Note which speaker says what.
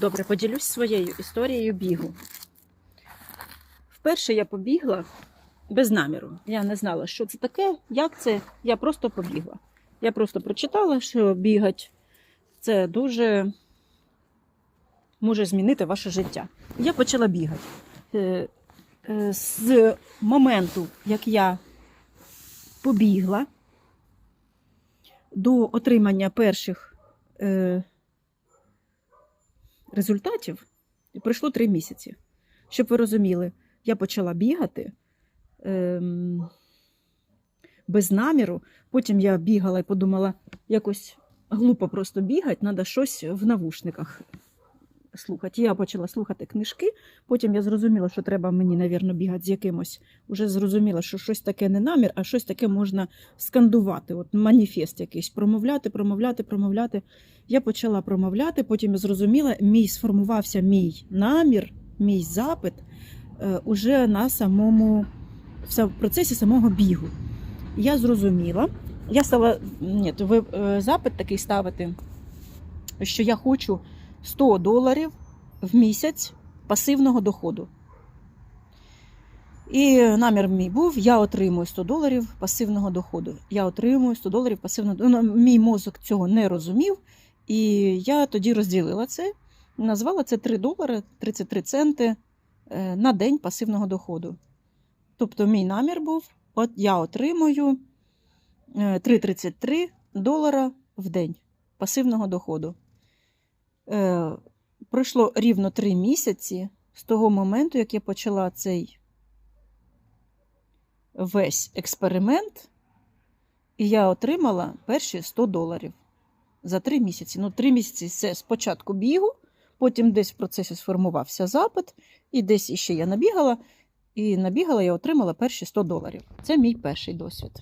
Speaker 1: Добре, поділюсь своєю історією бігу. Вперше я побігла без наміру. Я не знала, що це таке, як це. Я просто побігла. Я просто прочитала, що бігать це дуже може змінити ваше життя. Я почала бігати. Е, е, З моменту, як я побігла до отримання перших е, результатів, пройшло три місяці. Щоб ви розуміли, я почала бігати ем, без наміру. Потім я бігала і подумала, якось глупо просто бігати, треба щось в навушниках слухати. Я почала слухати книжки, потім я зрозуміла, що треба мені, навірно, бігати з якимось. Уже зрозуміла, що щось таке не намір, а щось таке можна скандувати. От маніфест якийсь, промовляти, промовляти, промовляти. Я почала промовляти, потім я зрозуміла, мій сформувався мій намір, мій запит е, уже на самому в процесі самого бігу. Я зрозуміла, я стала ні, ви е, запит такий ставити, що я хочу 100 доларів в місяць пасивного доходу. І намір мій був: я отримую 100 доларів пасивного доходу. Я отримую 100 доларів пасивного доходу. Ну, Мій мозок цього не розумів. І я тоді розділила це, назвала це 3 долари 33 центи е, на день пасивного доходу. Тобто, мій намір був: от я отримую е, 3,33 долара в день пасивного доходу. Е, Пройшло рівно 3 місяці з того моменту, як я почала цей весь експеримент, і я отримала перші 100 доларів за 3 місяці. Ну, 3 місяці це спочатку бігу, потім десь в процесі сформувався запит, і десь іще я набігала, і набігала, я отримала перші 100 доларів. Це мій перший досвід.